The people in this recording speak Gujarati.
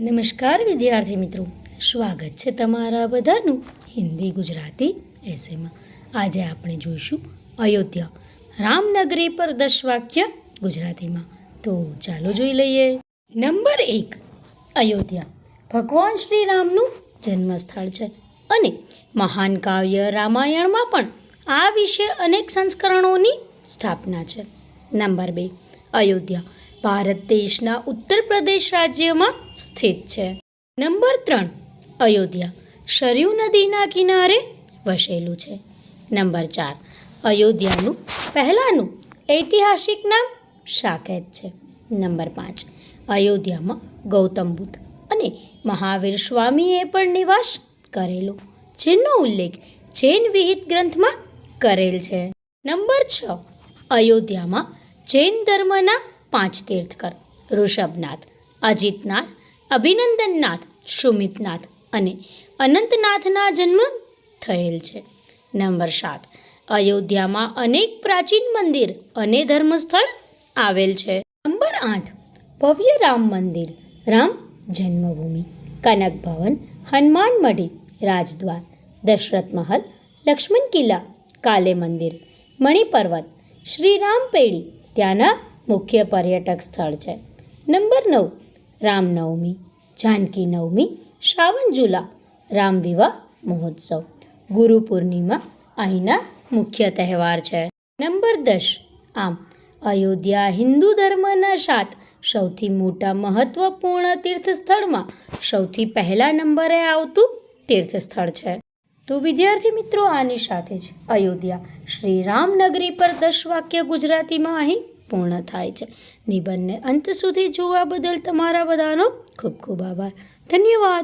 નમસ્કાર, વિદ્યાર્થી મિત્રો. સ્વાગત છે તમારા બધાનું હિન્દી ગુજરાતી એસેમાં આજે આપણે જોઈશું અયોધ્યા, રામનગરી પર દસ વાક્ય ગુજરાતીમાં. તો ચાલો જોઈ લઈએ. નંબર એક, અયોધ્યા. ભગવાન શ્રી રામનું જન્મસ્થળ છે અને મહાન કાવ્ય રામાયણમાં પણ આ વિશે અનેક સંસ્કરણોની સ્થાપના છે. નંબર બે, અયોધ્યા. ભારત દેશના ઉત્તર પ્રદેશ રાજ્યમાં સ્થિત છે. નંબર ત્રણ, અયોધ્યા. શરયુ નદીના કિનારે વસેલું છે. નંબર ચાર, અયોધ્યાનું પહેલાંનું ઐતિહાસિક નામ સાકેત છે. નંબર પાંચ, અયોધ્યામાં ગૌતમ બુદ્ધ અને મહાવીર સ્વામીએ પણ નિવાસ કરેલો, જેનો ઉલ્લેખ જૈન વિહિત ગ્રંથમાં કરેલ છે. નંબર છ, અયોધ્યામાં જૈન ધર્મના પાંચ તીર્થકર, ઋષભનાથ, અજીતનાથ, અભિનંદનનાથ, સુમિતનાથ અને અનંતનાથના જન્મ થયેલ છે. નંબર સાત, અયોધ્યામાં અનેક પ્રાચીન મંદિર અને ધર્મસ્થળ આવેલ છે. નંબર આઠ, ભવ્ય રામ મંદિર, રામ જન્મભૂમિ, કનક ભવન, હનુમાન મઢી, રાજદ્વાર, દશરથ મહલ, લક્ષ્મણ કિલ્લા, કાલે મંદિર મણિપર્વત શ્રીરામ પેઢી, ત્યાંના મુખ્ય પર્યટક સ્થળ છે. નંબર નવ, રામનવમી, જાનકી નવમી શ્રાવણ ઝુલા રામ વિવાહ મહોત્સવ. ગુરુ પૂર્ણિમા અહીંના મુખ્ય તહેવાર છે. નંબર દસ, આમ, અયોધ્યા હિન્દુ ધર્મના સાત સૌથી મોટા મહત્વપૂર્ણ તીર્થસ્થળમાં સૌથી પહેલા નંબરે આવતું તીર્થસ્થળ છે. તો વિદ્યાર્થી મિત્રો, આની સાથે જ અયોધ્યા શ્રી રામનગરી પર દસ વાક્ય ગુજરાતીમાં અહીં પૂર્ણ થાય છે. નિબંધને અંત સુધી જોવા બદલ તમારા બધાનો ખૂબ ખૂબ આભાર. ધન્યવાદ.